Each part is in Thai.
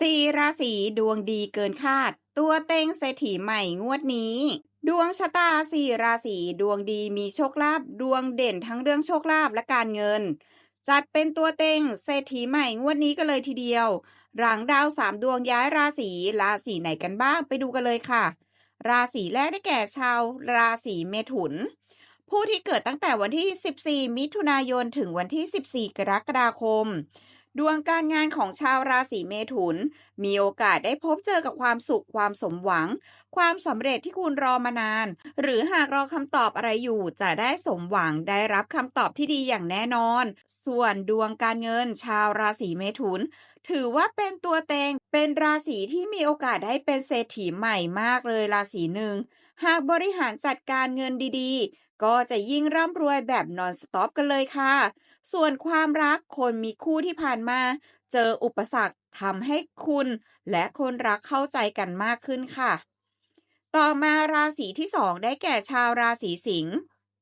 สี่ราศีดวงดีเกินคาด ตัวเต็งเศรษฐีใหม่งวดนี้ ดวงชะตาสี่ราศีดวงดีมีโชคลาภดวงเด่นทั้งเรื่องโชคลาภและการเงิน จัดเป็นตัวเต็งเศรษฐีใหม่งวดนี้ก็เลยทีเดียว หลังดาวสามดวงย้ายราศีราศีไหนกันบ้างไปดูกันเลยค่ะ ราศีแรกได้แก่ชาว ราศีเมถุน ผู้ที่เกิดตั้งแต่วันที่ 14 มิถุนายนถึงวันที่ 14 กรกฎาคม ดวงการงานของชาวราศีเมถุน มีโอกาสได้พบเจอกับความสุขความสมหวัง ความสำเร็จที่คุณรอมานาน หรือหากรอคำตอบอะไรอยู่จะได้สมหวังได้รับคำตอบที่ดีอย่างแน่นอน ส่วนดวงการเงินชาวราศีเมถุน ถือว่าเป็นตัวเต็งเป็นราศีที่มีโอกาสได้เป็นเศรษฐีใหม่มากเลยราศีหนึ่งหากบริหารจัดการเงินดีๆ ก็จะยิ่งร่ำรวยแบบนอนสต็อปกันเลยค่ะ ส่วนความรักคนมีคู่ที่ผ่านมา เจออุปสรรคทำให้คุณ และคนรักเข้าใจกันมากขึ้นค่ะ ต่อมาราศีที่สองได้แก่ชาวราศีสิงห์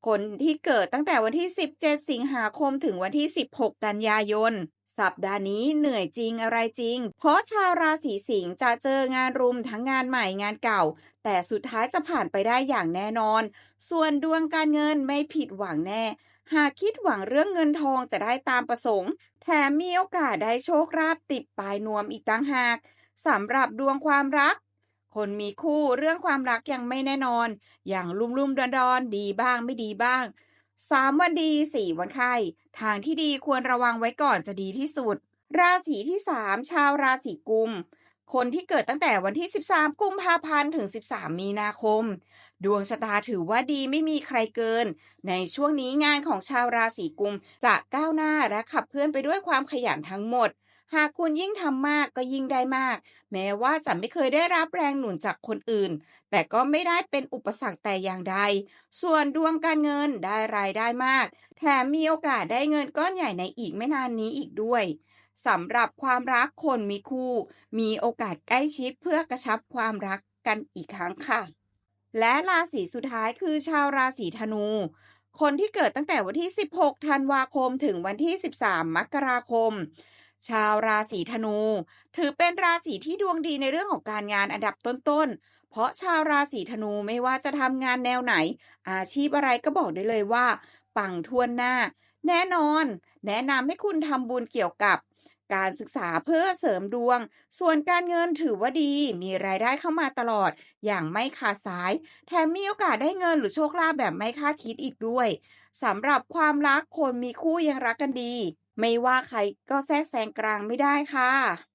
คนที่เกิดตั้งแต่วันที่ 17 สิงหาคมถึงวันที่ 16 กันยายน สัปดาห์นี้เหนื่อยจริงอะไรจริง เพราะชาวราศีสิงห์จะเจองานรุมทั้งงานใหม่งานเก่า แต่สุดท้ายจะผ่านไปได้อย่างแน่นอน ส่วนดวงการเงินไม่ผิดหวังแน่ หากคิดหวังเรื่องเงินทองจะได้ตามประสงค์ แถมมีโอกาสได้โชคลาภติดปลายนวมอีกต่างหากสำหรับดวงความรัก คนมีคู่เรื่องความรักยังไม่แน่นอน อย่างลุ่มๆดอนๆดีบ้างไม่ดีบ้างสามวันดีสี่วันไข้ทางที่ดีควรระวังไว้ก่อนจะดีที่สุด ราศีที่สามชาวราศีกุม คนที่เกิดตั้งแต่วันที่ 13 กุมภาพันธ์ ถึง 13 มีนาคม ดวงชะตาถือว่าดีไม่มีใครเกิน ในช่วงนี้งานของชาวราศีกุมจะก้าวหน้าและขับเคลื่อนไปด้วยความขยันทั้งหมด หากคุณยิ่งทำมากก็ยิ่งได้มาก แม้ว่าจะไม่เคยได้รับแรงหนุนจากคนอื่น แต่ก็ไม่ได้เป็นอุปสรรคแต่อย่างใด ส่วนดวงการเงินได้รายได้มาก แถมมีโอกาสได้เงินก้อนใหญ่ในอีกไม่นานนี้อีกด้วย สำหรับความรักคนมีคู่ มีโอกาสใกล้ชิดเพื่อกระชับความรักกันอีกครั้งค่ะ และราศีสุดท้ายคือชาวราศีธนู คนที่เกิดตั้งแต่วันที่ 16 ธันวาคมถึงวันที่ 13 มกราคม ชาวราศีธนู ถือเป็นราศีที่ดวงดีในเรื่องของการงานอันดับต้นๆ เพราะชาวราศีธนูไม่ว่าจะทำงานแนวไหน อาชีพอะไรก็บอกได้เลยว่า ปังทวนหน้า แน่นอน แนะนำให้คุณทำบุญเกี่ยวกับ การศึกษาเพื่อเสริมดวง ส่วนการเงินถือว่าดี มีรายได้เข้ามาตลอด อย่างไม่ขาดสาย แถมมีโอกาสได้เงินหรือโชคลาภแบบไม่คาดคิดอีกด้วยสำหรับความรักคนมีคู่ยังรักกันดี ไม่ว่าใครก็แทรกแซงกลางไม่ได้ค่ะ